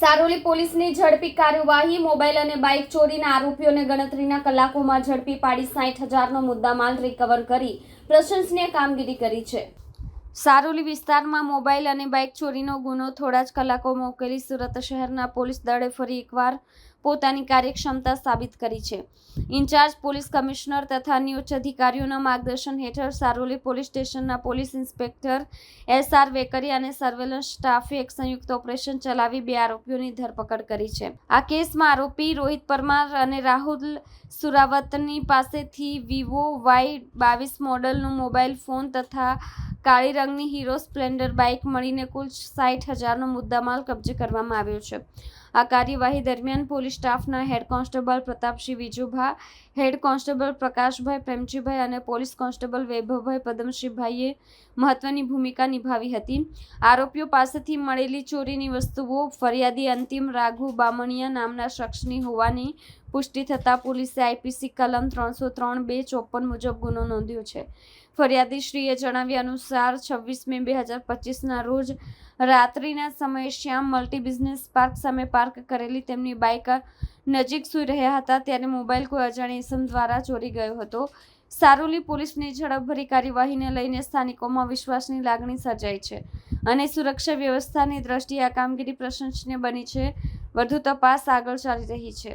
સારોલી પોલીસની ઝડપી કાર્યવાહી, મોબાઈલ અને બાઇક ચોરીના આરોપીઓને ગણતરીના કલાકોમાં ઝડપી પાડી સાઠ હજારનો મુદ્દામાલ રિકવર કરી પ્રશંસનીય કામગીરી કરી છે. સારોલી વિસ્તારમાં મોબાઈલ અને બાઇક ચોરીનો ગુનો, થોડા જ કલાકોમાં ઉકેલી સુરત શહેરના પોલીસ દળે ફરી એકવાર પોતાની કાર્યક્ષમતા સાબિત કરી છે. ઇન્ચાર્જ પોલીસ કમિશનર તથા અન્ય ઉચ્ચ અધિકારીઓના માર્ગદર્શન હેઠળ સારોલી પોલીસ સ્ટેશનના police inspector S R Vekari અને સર્વેલન્સ સ્ટાફે એક સંયુક્ત ઓપરેશન ચલાવી બે આરોપીઓની ધરપકડ કરી છે. આ કેસમાં આરોપી રોહિત પરમાર અને રાહુલ સુરાવતની પાસેથી વિવો વાય બાવીસ મોડલનું મોબાઈલ ફોન તથા કાળી રંગની હીરો સ્પ્લેન્ડર બાઇક મળીને કુલ સાઠ હજારનો મુદ્દામાલ કબજે કરવામાં આવ્યો છે. આ કાર્યવાહી દરમિયાન પોલીસ સ્ટાફના head constable Pratapsinh Vijubha, head constable Prakashbhai Premjibhai અને પોલીસ કોન્સ્ટેબલ વૈભવભાઈ પદમશ્રીભાઈએ મહત્વની ભૂમિકા નિભાવી હતી. આરોપીઓ પાસેથી મળેલી ચોરીની વસ્તુઓ ફરિયાદી અંતિમ રાઘુ બામણિયા નામના શખ્સની હોવાની પુષ્ટિ થતાં પોલીસે આઈપીસી કલમ ત્રણસો ત્રણ બે ચોપન મુજબ ગુનો નોંધ્યો છે. ફરિયાદીશ્રીએ જણાવ્યા અનુસાર છવ્વીસ મે બે હજાર પચીસના રોજ રાત્રિના સમયે શ્યામ મલ્ટી બિઝનેસ પાર્ક સામે પાર્ક કરેલી તેમની બાઇક નજીક સૂઈ રહ્યા હતા ત્યારે મોબાઈલ કોઈ અજાણી ઇસમ દ્વારા ચોરી ગયો હતો. સારોલી પોલીસની ઝડપભરી કાર્યવાહીને લઈને સ્થાનિકોમાં વિશ્વાસની લાગણી સર્જાઈ છે અને સુરક્ષા વ્યવસ્થાની દ્રષ્ટિએ આ કામગીરી પ્રશંસનીય બની છે. વધુ તપાસ આગળ ચાલી રહી છે.